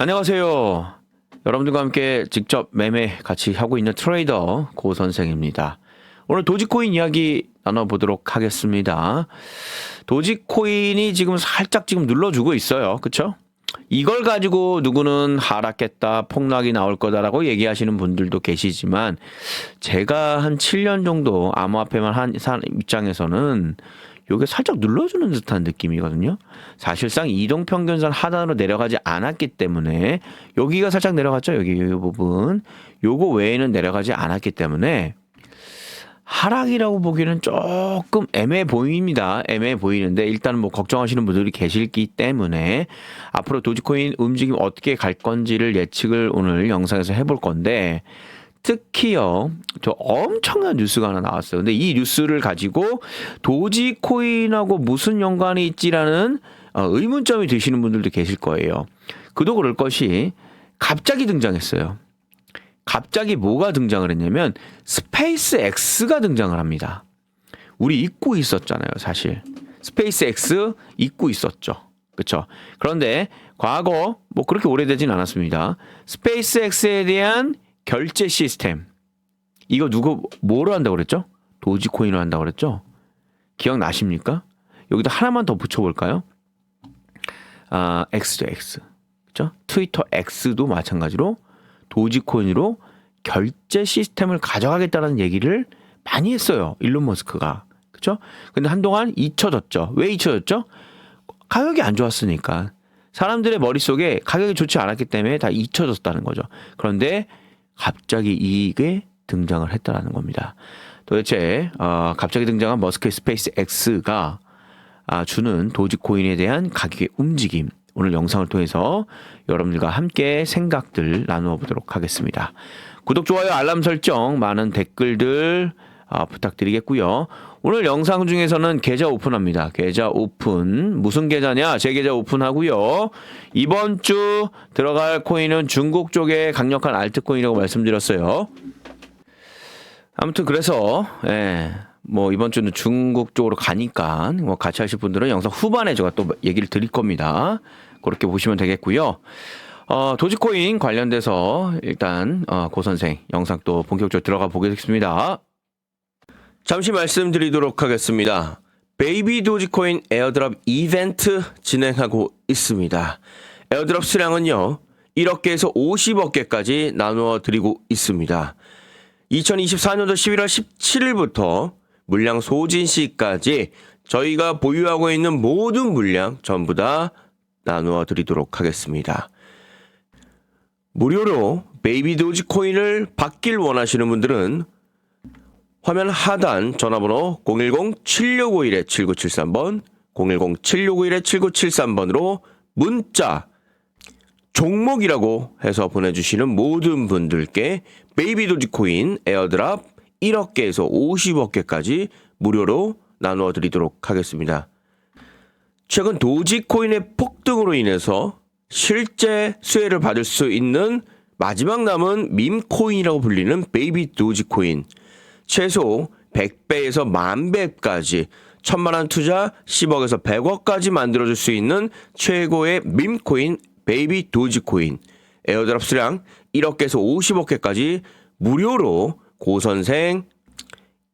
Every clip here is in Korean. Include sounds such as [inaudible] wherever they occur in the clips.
안녕하세요. 여러분들과 함께 직접 매매 같이 하고 있는 트레이더 고 선생입니다. 오늘 도지코인 이야기 나눠보도록 하겠습니다. 도지코인이 지금 살짝 지금 눌러주고 있어요. 그쵸? 이걸 가지고 누구는 하락했다, 폭락이 나올 거다라고 얘기하시는 분들도 계시지만 제가 한 7년 정도 암호화폐만 한 사- 입장에서는 요게 살짝 눌러주는 듯한 느낌이거든요. 사실상 이동 평균선 하단으로 내려가지 않았기 때문에 여기가 살짝 내려갔죠. 여기 이 부분. 요거 외에는 내려가지 않았기 때문에 하락이라고 보기에는 조금 애매해 보입니다. 애매해 보이는데 일단은 뭐 걱정하시는 분들이 계실기 때문에 앞으로 도지코인 움직임 어떻게 갈 건지를 예측을 오늘 영상에서 해볼 건데 특히요, 저 엄청난 뉴스가 하나 나왔어요. 근데 이 뉴스를 가지고 도지코인하고 무슨 연관이 있지라는 어, 의문점이 드시는 분들도 계실 거예요. 그도 그럴 것이 갑자기 등장했어요. 갑자기 뭐가 등장을 했냐면 스페이스 X가 등장을 합니다. 우리 잊고 있었잖아요, 사실. 스페이스 X 잊고 있었죠. 그렇죠? 그런데 과거 뭐 그렇게 오래되진 않았습니다. 스페이스 X에 대한 결제 시스템. 이거 누구 뭐로 한다고 그랬죠? 도지코인으로 한다고 그랬죠? 기억나십니까? 여기다 하나만 더 붙여 볼까요? 아, X죠, X. 그죠? 트위터 X도 마찬가지로 도지코인으로 결제 시스템을 가져가겠다는 얘기를 많이 했어요. 일론 머스크가. 그죠? 근데 한동안 잊혀졌죠. 왜 잊혀졌죠? 가격이 안 좋았으니까. 사람들의 머릿속에 가격이 좋지 않았기 때문에 다 잊혀졌다는 거죠. 그런데 갑자기 이게 등장을 했다라는 겁니다. 도대체 어, 갑자기 등장한 머스크의 스페이스 X가 아, 주는 도지코인에 대한 가격의 움직임 오늘 영상을 통해서 여러분들과 함께 생각들 나누어 보도록 하겠습니다. 구독, 좋아요, 알람 설정, 많은 댓글들 아, 부탁드리겠고요. 오늘 영상 중에서는 계좌 오픈합니다. 계좌 오픈 무슨 계좌냐? 제 계좌 오픈하고요. 이번 주 들어갈 코인은 중국 쪽에 강력한 알트코인이라고 말씀드렸어요. 아무튼 그래서 예. 뭐 이번 주는 중국 쪽으로 가니까 뭐 같이 하실 분들은 영상 후반에 제가 또 얘기를 드릴 겁니다. 그렇게 보시면 되겠고요. 어, 도지코인 관련돼서 일단 어, 고 선생 영상 또 본격적으로 들어가 보겠습니다. 잠시 말씀드리도록 하겠습니다. 베이비 도지코인 에어드랍 이벤트 진행하고 있습니다. 에어드랍 수량은요, 1억 개에서 50억 개까지 나누어 드리고 있습니다. 2024년도 11월 17일부터 물량 소진 시까지 저희가 보유하고 있는 모든 물량 전부 다 나누어 드리도록 하겠습니다. 무료로 베이비 도지코인을 받길 원하시는 분들은 화면 하단 전화번호 010-7651-7973번, 010-7651-7973번으로 문자, 종목이라고 해서 보내주시는 모든 분들께 베이비 도지코인 에어드랍 1억 개에서 50억 개까지 무료로 나누어 드리도록 하겠습니다. 최근 도지코인의 폭등으로 인해서 실제 수혜를 받을 수 있는 마지막 남은 밈코인이라고 불리는 베이비 도지코인 최소 100배에서 만배까지 천만 원 투자 10억에서 100억까지 만들어줄 수 있는 최고의 밈코인 베이비 도지코인 에어드랍 수량 1억 개에서 50억 개까지 무료로 고선생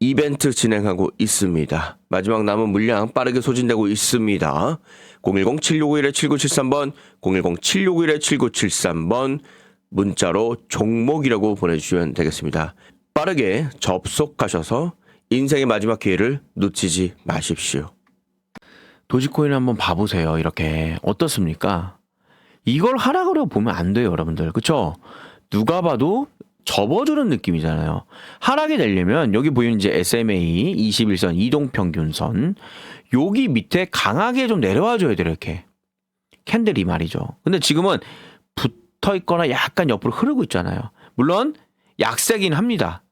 이벤트 진행하고 있습니다. 마지막 남은 물량 빠르게 소진되고 있습니다. 010-7651-7973번, 010-7651-7973번 문자로 종목이라고 보내주시면 되겠습니다. 빠르게 접속하셔서 인생의 마지막 기회를 놓치지 마십시오. 도지코인 한번 봐보세요. 이렇게 어떻습니까? 이걸 하락으로 보면 안 돼요, 여러분들. 그쵸? 누가 봐도 접어주는 느낌이잖아요. 하락이 되려면 여기 보이는 이제 SMA 21선 이동평균선 여기 밑에 강하게 좀 내려와 줘야 돼요, 이렇게. 캔들이 말이죠. 근데 지금은 붙어 있거나 약간 옆으로 흐르고 있잖아요. 물론 약세긴 합니다.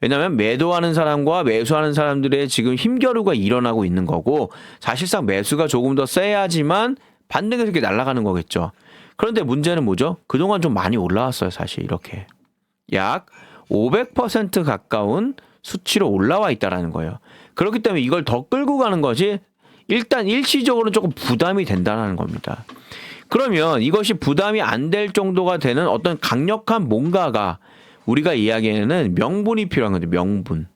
왜냐하면 매도하는 사람과 매수하는 사람들의 지금 힘겨루가 일어나고 있는 거고 사실상 매수가 조금 더 세야지만 반등해서 이렇게 날아가는 거겠죠. 그런데 문제는 뭐죠? 그동안 좀 많이 올라왔어요, 사실 이렇게. 약 500% 가까운 수치로 올라와 있다라는 거예요. 그렇기 때문에 이걸 더 끌고 가는 것이 일단 일시적으로 조금 부담이 된다는 겁니다. 그러면 이것이 부담이 안 될 정도가 되는 어떤 강력한 뭔가가 우리가 이야기하는 명분이 필요한 건데 명분.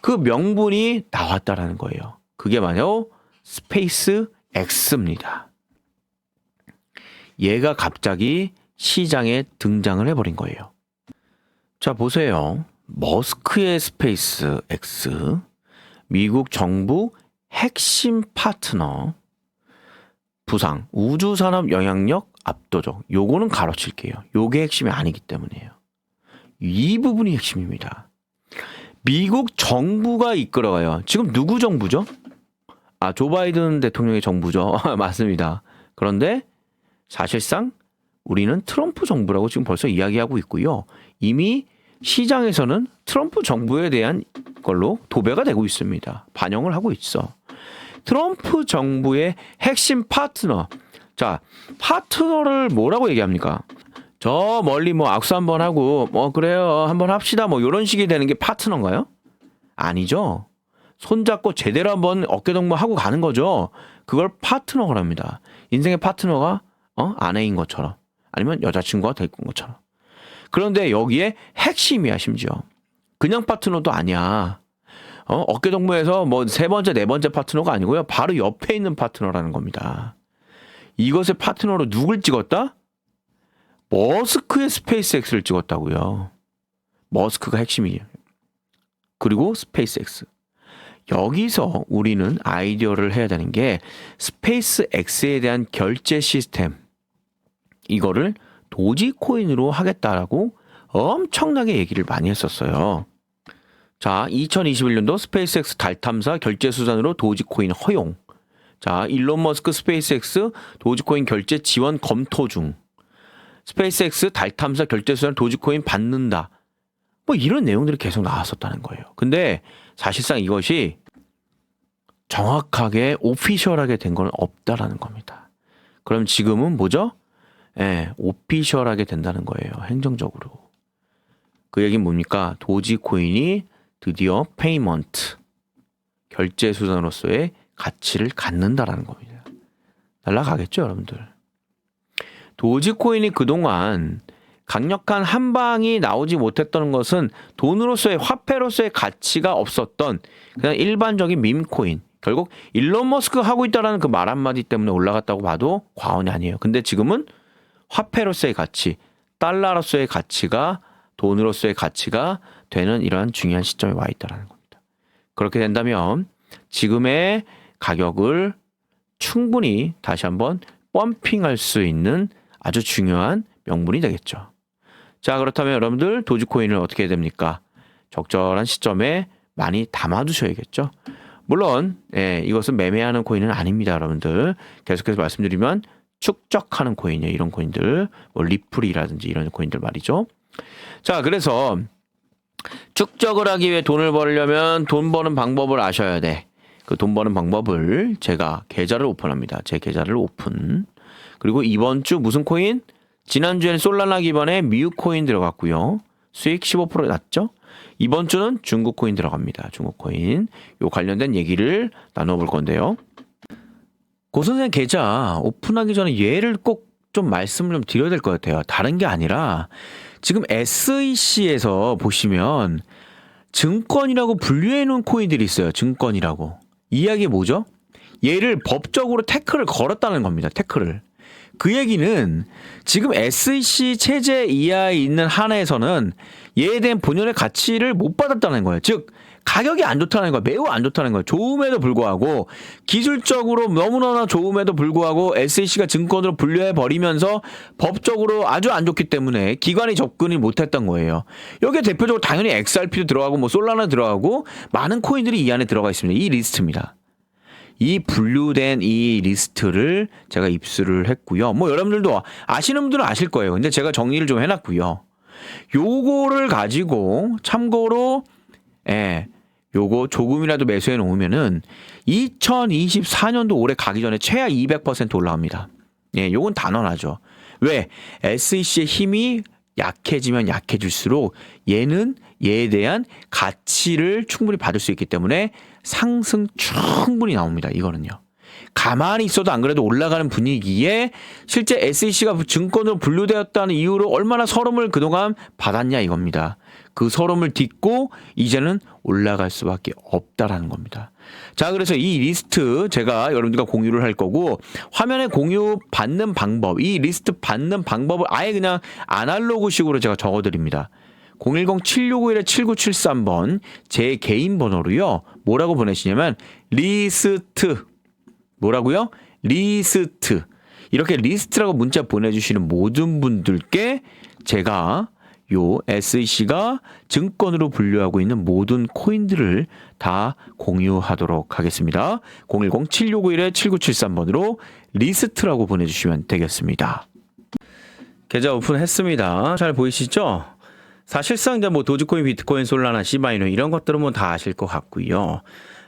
그 명분이 나왔다라는 거예요. 그게 바로 스페이스 X입니다. 얘가 갑자기 시장에 등장을 해버린 거예요. 자, 보세요. 머스크의 스페이스 X, 미국 정부 핵심 파트너, 부상, 우주산업 영향력 압도적. 요거는 가로칠게요. 요게 핵심이 아니기 때문이에요. 이 부분이 핵심입니다. 미국 정부가 이끌어가요. 지금 누구 정부죠? 아, 조 바이든 대통령의 정부죠. [laughs] 맞습니다. 그런데 사실상 우리는 트럼프 정부라고 지금 벌써 이야기하고 있고요. 이미 시장에서는 트럼프 정부에 대한 걸로 도배가 되고 있습니다. 반영을 하고 있어. 트럼프 정부의 핵심 파트너. 자, 파트너를 뭐라고 얘기합니까? 저 멀리 뭐 악수 한번 하고 뭐 그래요. 한번 합시다. 뭐 이런 식이 되는 게 파트너인가요? 아니죠. 손잡고 제대로 한번 어깨동무 하고 가는 거죠. 그걸 파트너랍니다. 인생의 파트너가 어? 아내인 것처럼 아니면 여자친구가 될 것처럼. 그런데 여기에 핵심이야 심지어. 그냥 파트너도 아니야. 어? 어깨동무에서 뭐 세 번째 네 번째 파트너가 아니고요. 바로 옆에 있는 파트너라는 겁니다. 이것의 파트너로 누굴 찍었다? 머스크의 스페이스X를 찍었다고요. 머스크가 핵심이에요. 그리고 스페이스X. 여기서 우리는 아이디어를 해야 되는 게 스페이스X에 대한 결제 시스템 이거를 도지코인으로 하겠다라고 엄청나게 얘기를 많이 했었어요. 자, 2021년도 스페이스X 달 탐사 결제 수단으로 도지코인 허용. 자, 일론 머스크 스페이스X 도지코인 결제 지원 검토 중. 스페이스X 달 탐사 결제 수단 도지코인 받는다. 뭐 이런 내용들이 계속 나왔었다는 거예요. 근데 사실상 이것이 정확하게 오피셜하게 된 건 없다라는 겁니다. 그럼 지금은 뭐죠? 예, 오피셜하게 된다는 거예요. 행정적으로. 그 얘기는 뭡니까? 도지코인이 드디어 페이먼트 결제 수단으로서의 가치를 갖는다라는 겁니다. 날라가겠죠, 여러분들. 도지코인이 그동안 강력한 한 방이 나오지 못했던 것은 돈으로서의 화폐로서의 가치가 없었던 그냥 일반적인 밈코인. 결국 일론 머스크 하고 있다라는 그 말 한마디 때문에 올라갔다고 봐도 과언이 아니에요. 근데 지금은 화폐로서의 가치, 달러로서의 가치가 돈으로서의 가치가 되는 이러한 중요한 시점에 와 있다라는 겁니다. 그렇게 된다면 지금의 가격을 충분히 다시 한번 펌핑할 수 있는 아주 중요한 명분이 되겠죠. 자, 그렇다면 여러분들 도지코인을 어떻게 해야 됩니까? 적절한 시점에 많이 담아두셔야겠죠. 물론, 예, 이것은 매매하는 코인은 아닙니다, 여러분들. 계속해서 말씀드리면 축적하는 코인이에요. 이런 코인들, 뭐 리플이라든지 이런 코인들 말이죠. 자, 그래서 축적을 하기 위해 돈을 벌려면 돈 버는 방법을 아셔야 돼. 그 돈 버는 방법을 제가 계좌를 오픈합니다. 제 계좌를 오픈. 그리고 이번 주 무슨 코인? 지난주에는 솔라나 기반의 미유 코인 들어갔고요. 수익 15% 났죠? 이번 주는 중국 코인 들어갑니다. 중국 코인. 요 관련된 얘기를 나눠 볼 건데요. 고 선생 계좌 오픈하기 전에 얘를 꼭 좀 말씀을 좀 드려야 될 것 같아요. 다른 게 아니라 지금 SEC에서 보시면 증권이라고 분류해 놓은 코인들이 있어요. 증권이라고. 이야기 뭐죠? 얘를 법적으로 태클을 걸었다는 겁니다. 태클을. 그 얘기는 지금 SEC 체제 이하에 있는 한에서는 얘에 대한 본연의 가치를 못 받았다는 거예요. 즉 가격이 안 좋다는 거예요. 매우 안 좋다는 거예요. 좋음에도 불구하고 기술적으로 너무너나 좋음에도 불구하고 SEC가 증권으로 분류해 버리면서 법적으로 아주 안 좋기 때문에 기관이 접근이 못했던 거예요. 여기에 대표적으로 당연히 XRP도 들어가고 뭐 솔라나 들어가고 많은 코인들이 이 안에 들어가 있습니다. 이 리스트입니다. 이 분류된 이 리스트를 제가 입수를 했고요. 뭐 여러분들도 아시는 분들은 아실 거예요. 근데 제가 정리를 좀 해놨고요. 요거를 가지고 참고로 예, 요거 조금이라도 매수해 놓으면은 2024년도 올해 가기 전에 최하 200% 올라갑니다. 예, 요건 단언하죠. 왜? SEC의 힘이 약해지면 약해질수록 얘는 얘에 대한 가치를 충분히 받을 수 있기 때문에 상승 충분히 나옵니다. 이거는요. 가만히 있어도 안 그래도 올라가는 분위기에 실제 SEC가 증권으로 분류되었다는 이유로 얼마나 서름을 그동안 받았냐 이겁니다. 그 서름을 딛고 이제는 올라갈 수밖에 없다라는 겁니다. 자, 그래서 이 리스트 제가 여러분들과 공유를 할 거고 화면에 공유 받는 방법, 이 리스트 받는 방법을 아예 그냥 아날로그식으로 제가 적어 드립니다. 010-7691-7973번 제 개인 번호로요. 뭐라고 보내시냐면 리스트 뭐라고요? 리스트 이렇게 리스트라고 문자 보내주시는 모든 분들께 제가 요 SEC가 증권으로 분류하고 있는 모든 코인들을 다 공유하도록 하겠습니다. 010-7691-7973번으로 리스트라고 보내주시면 되겠습니다. 계좌 오픈했습니다. 잘 보이시죠? 사실상 이제 뭐 도지코인, 비트코인, 솔라나, 시바이노 이런 것들은 뭐 다 아실 것 같고요.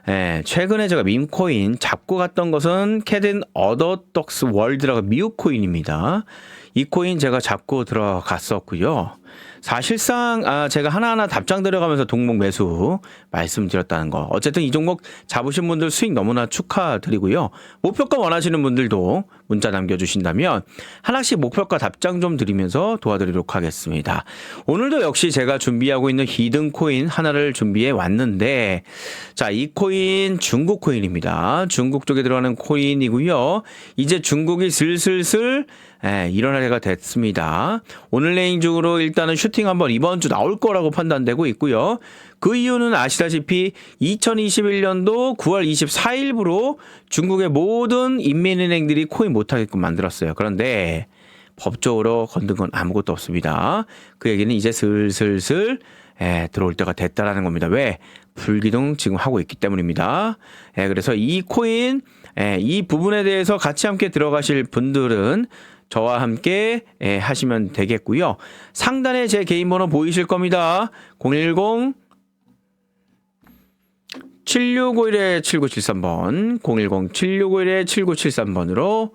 예, 최근에 제가 밈코인 잡고 갔던 것은 캐든 어더독스 월드라고 미국 코인입니다. 이 코인 제가 잡고 들어갔었고요. 사실상 아 제가 하나하나 답장 드려가면서 종목 매수 말씀드렸다는 거. 어쨌든 이 종목 잡으신 분들 수익 너무나 축하드리고요. 목표가 원하시는 분들도 문자 남겨주신다면 하나씩 목표가 답장 좀 드리면서 도와드리도록 하겠습니다. 오늘도 역시 제가 준비하고 있는 히든 코인 하나를 준비해 왔는데 자, 이 코인 중국 코인입니다. 중국 쪽에 들어가는 코인이고요. 이제 중국이 슬슬슬 예, 일어날 때가 됐습니다. 오늘 레인 중으로 일단은 슈팅 한번 이번 주 나올 거라고 판단되고 있고요. 그 이유는 아시다시피 2021년도 9월 24일부로 중국의 모든 인민은행들이 코인 못하게끔 만들었어요. 그런데 법적으로 건든 건 아무것도 없습니다. 그 얘기는 이제 슬슬슬 예, 들어올 때가 됐다라는 겁니다. 왜? 불기둥 지금 하고 있기 때문입니다. 예, 그래서 이 코인, 예, 이 부분에 대해서 같이 함께 들어가실 분들은 저와 함께 예, 하시면 되겠고요. 상단에 제 개인 번호 보이실 겁니다. 010 7651-7973번, 010-7651-7973번으로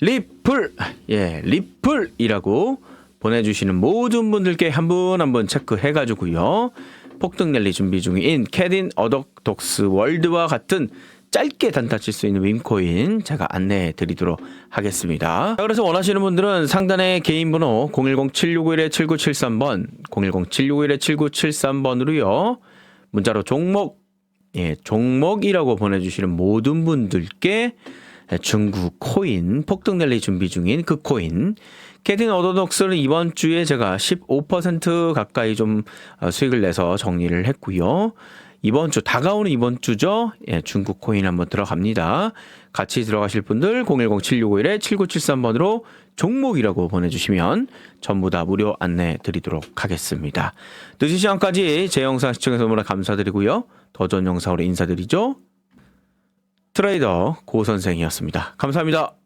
리플, 예, 리플이라고 보내주시는 모든 분들께 한 분 한 분 체크해가지고요. 폭등 랠리 준비 중인 캐딘 어덕독스 월드와 같은 짧게 단타 칠 수 있는 윈코인 제가 안내해 드리도록 하겠습니다. 자, 그래서 원하시는 분들은 상단에 개인 번호 010-7651-7973번, 010-7651-7973번으로요. 문자로 종목, 예, 종목이라고 보내주시는 모든 분들께 중국 코인 폭등 랠리 준비 중인 그 코인 캐딘 어도독스는 이번 주에 제가 15% 가까이 좀 어, 수익을 내서 정리를 했고요. 이번 주 다가오는 이번 주죠. 예, 중국 코인 한번 들어갑니다. 같이 들어가실 분들 010-7651-7973번으로 종목이라고 보내주시면 전부 다 무료 안내 드리도록 하겠습니다. 늦은 시간까지 제 영상 시청해서 너무나 감사드리고요. 더 좋은 영상으로 인사드리죠. 트레이더 고 선생이었습니다. 감사합니다.